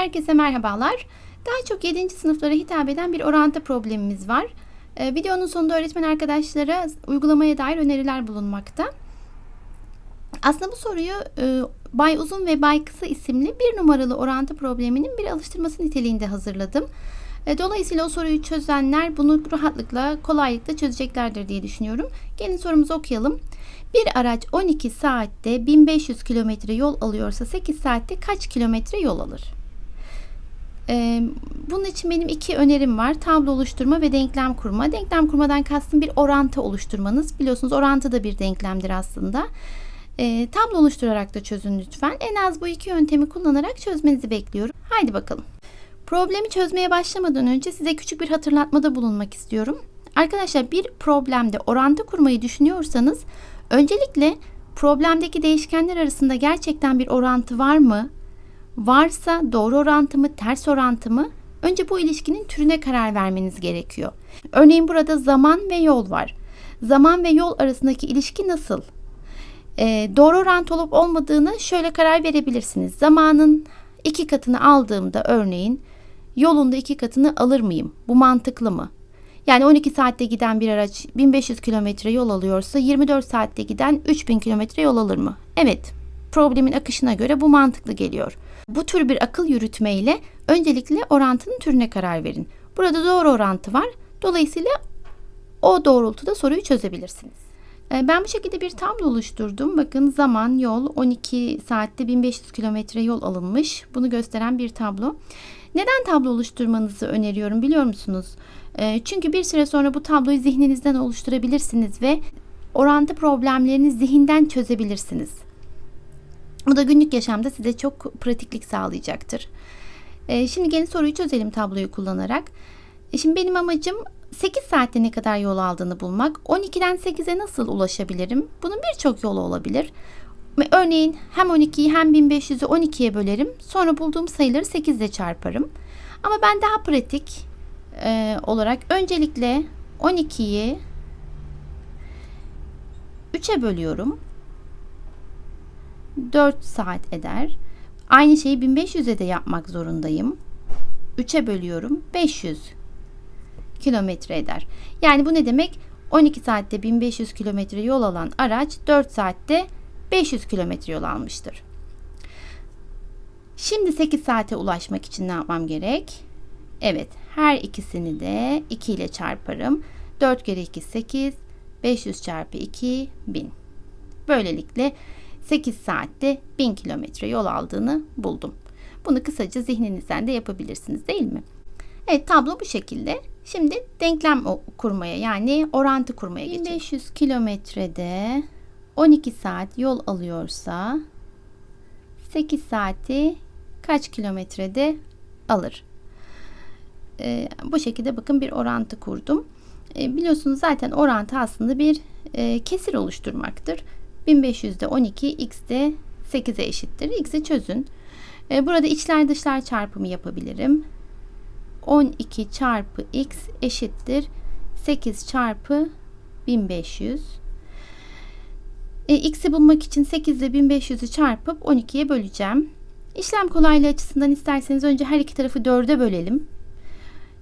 Herkese merhabalar. Daha çok 7. sınıflara hitap eden bir orantı problemimiz var. Ee, videonun sonunda öğretmen arkadaşlara uygulamaya dair öneriler bulunmakta. Aslında bu soruyu e, Bay Uzun ve Bay Kısa isimli bir numaralı orantı probleminin bir alıştırması niteliğinde hazırladım. E, dolayısıyla o soruyu çözenler bunu rahatlıkla, kolaylıkla çözeceklerdir diye düşünüyorum. Gelin sorumuzu okuyalım. Bir araç 12 saatte 1500 kilometre yol alıyorsa 8 saatte kaç kilometre yol alır? Bunun için benim iki önerim var. Tablo oluşturma ve denklem kurma. Denklem kurmadan kastım bir orantı oluşturmanız. Biliyorsunuz orantı da bir denklemdir aslında. Tablo oluşturarak da çözün lütfen. En az bu iki yöntemi kullanarak çözmenizi bekliyorum. Haydi bakalım. Problemi çözmeye başlamadan önce size küçük bir hatırlatmada bulunmak istiyorum. Arkadaşlar bir problemde orantı kurmayı düşünüyorsanız öncelikle problemdeki değişkenler arasında gerçekten bir orantı var mı? Varsa doğru orantı mı, ters orantı mı? Önce bu ilişkinin türüne karar vermeniz gerekiyor. Örneğin burada zaman ve yol var. Zaman ve yol arasındaki ilişki nasıl? Ee, doğru orantı olup olmadığını şöyle karar verebilirsiniz. Zamanın iki katını aldığımda örneğin yolunda iki katını alır mıyım? Bu mantıklı mı? Yani 12 saatte giden bir araç 1500 kilometre yol alıyorsa 24 saatte giden 3000 kilometre yol alır mı? Evet, problemin akışına göre bu mantıklı geliyor. Bu tür bir akıl yürütmeyle öncelikle orantının türüne karar verin. Burada doğru orantı var. Dolayısıyla o doğrultuda soruyu çözebilirsiniz. Ee, ben bu şekilde bir tablo oluşturdum. Bakın zaman, yol 12 saatte 1500 kilometre yol alınmış. Bunu gösteren bir tablo. Neden tablo oluşturmanızı öneriyorum biliyor musunuz? Ee, çünkü bir süre sonra bu tabloyu zihninizden oluşturabilirsiniz ve orantı problemlerini zihinden çözebilirsiniz. Bu da günlük yaşamda size çok pratiklik sağlayacaktır. Ee, şimdi gelin soruyu çözelim tabloyu kullanarak. E, şimdi benim amacım 8 saatte ne kadar yol aldığını bulmak. 12'den 8'e nasıl ulaşabilirim? Bunun birçok yolu olabilir. Örneğin hem 12'yi hem 1500'ü 12'ye bölerim. Sonra bulduğum sayıları 8 ile çarparım. Ama ben daha pratik e, olarak öncelikle 12'yi 3'e bölüyorum. 4 saat eder. Aynı şeyi 1500'e de yapmak zorundayım. 3'e bölüyorum. 500 kilometre eder. Yani bu ne demek? 12 saatte 1500 kilometre yol alan araç 4 saatte 500 kilometre yol almıştır. Şimdi 8 saate ulaşmak için ne yapmam gerek? Evet, her ikisini de 2 ile çarparım. 4 kere 2 8, 500 çarpı 2 1000. Böylelikle 8 saatte 1000 kilometre yol aldığını buldum. Bunu kısaca zihninizden de yapabilirsiniz değil mi? Evet tablo bu şekilde. Şimdi denklem kurmaya yani orantı kurmaya geçelim. 1500 kilometrede 12 saat yol alıyorsa 8 saati kaç kilometrede alır? Ee, bu şekilde bakın bir orantı kurdum. Ee, biliyorsunuz zaten orantı aslında bir e, kesir oluşturmaktır. 1500'de 12, x de 8'e eşittir. X'i çözün. Ee, burada içler dışlar çarpımı yapabilirim. 12 çarpı x eşittir 8 çarpı 1500. E, x'i bulmak için 8 ile 1500'ü çarpıp 12'ye böleceğim. İşlem kolaylığı açısından isterseniz önce her iki tarafı 4'e bölelim.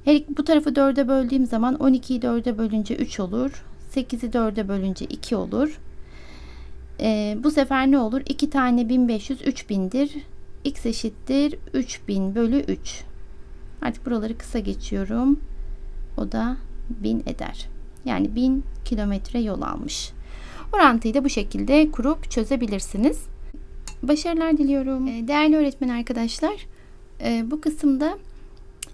Her bu tarafı 4'e böldüğüm zaman 12'yi 4'e bölünce 3 olur. 8'i 4'e bölünce 2 olur. E, bu sefer ne olur? 2 tane 1500 3000'dir. x eşittir 3000 bölü 3. Artık buraları kısa geçiyorum. O da 1000 eder. Yani 1000 kilometre yol almış. Orantıyı da bu şekilde kurup çözebilirsiniz. Başarılar diliyorum. Ee, değerli öğretmen arkadaşlar, e, bu kısımda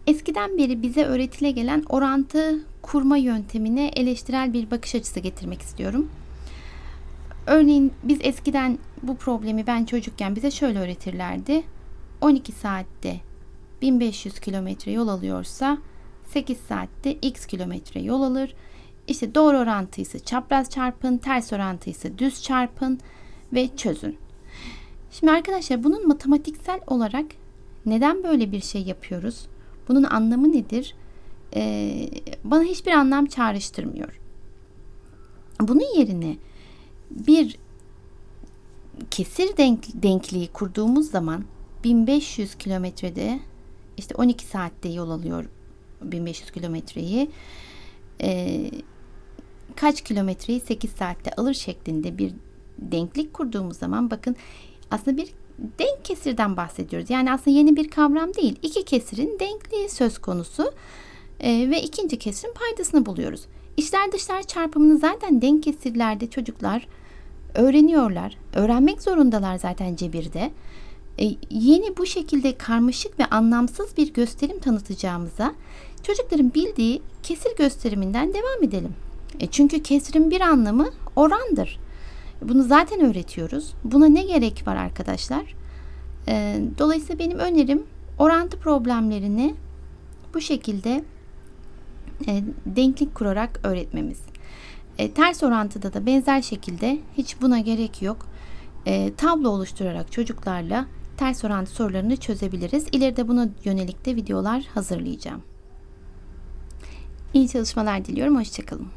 eskiden beri bize öğretile gelen orantı kurma yöntemine eleştirel bir bakış açısı getirmek istiyorum. Örneğin biz eskiden bu problemi ben çocukken bize şöyle öğretirlerdi. 12 saatte 1500 kilometre yol alıyorsa 8 saatte x kilometre yol alır. İşte doğru orantıysa çapraz çarpın, ters orantıysa düz çarpın ve çözün. Şimdi arkadaşlar bunun matematiksel olarak neden böyle bir şey yapıyoruz? Bunun anlamı nedir? Ee, bana hiçbir anlam çağrıştırmıyor. Bunun yerine bir kesir denk, denkliği kurduğumuz zaman 1500 kilometrede işte 12 saatte yol alıyor 1500 kilometreyi. Ee, kaç kilometreyi 8 saatte alır şeklinde bir denklik kurduğumuz zaman bakın aslında bir denk kesirden bahsediyoruz. Yani aslında yeni bir kavram değil. İki kesirin denkliği söz konusu Ee, ve ikinci kesirin paydasını buluyoruz. İçler dışlar çarpımını zaten denk kesirlerde çocuklar öğreniyorlar. Öğrenmek zorundalar zaten cebirde. E, yeni bu şekilde karmaşık ve anlamsız bir gösterim tanıtacağımıza çocukların bildiği kesir gösteriminden devam edelim. E, çünkü kesirin bir anlamı orandır. Bunu zaten öğretiyoruz. Buna ne gerek var arkadaşlar? E, dolayısıyla benim önerim orantı problemlerini bu şekilde e, denklik kurarak öğretmemiz. E, ters orantıda da benzer şekilde hiç buna gerek yok. E, tablo oluşturarak çocuklarla ters orantı sorularını çözebiliriz. İleride buna yönelik de videolar hazırlayacağım. İyi çalışmalar diliyorum. Hoşçakalın.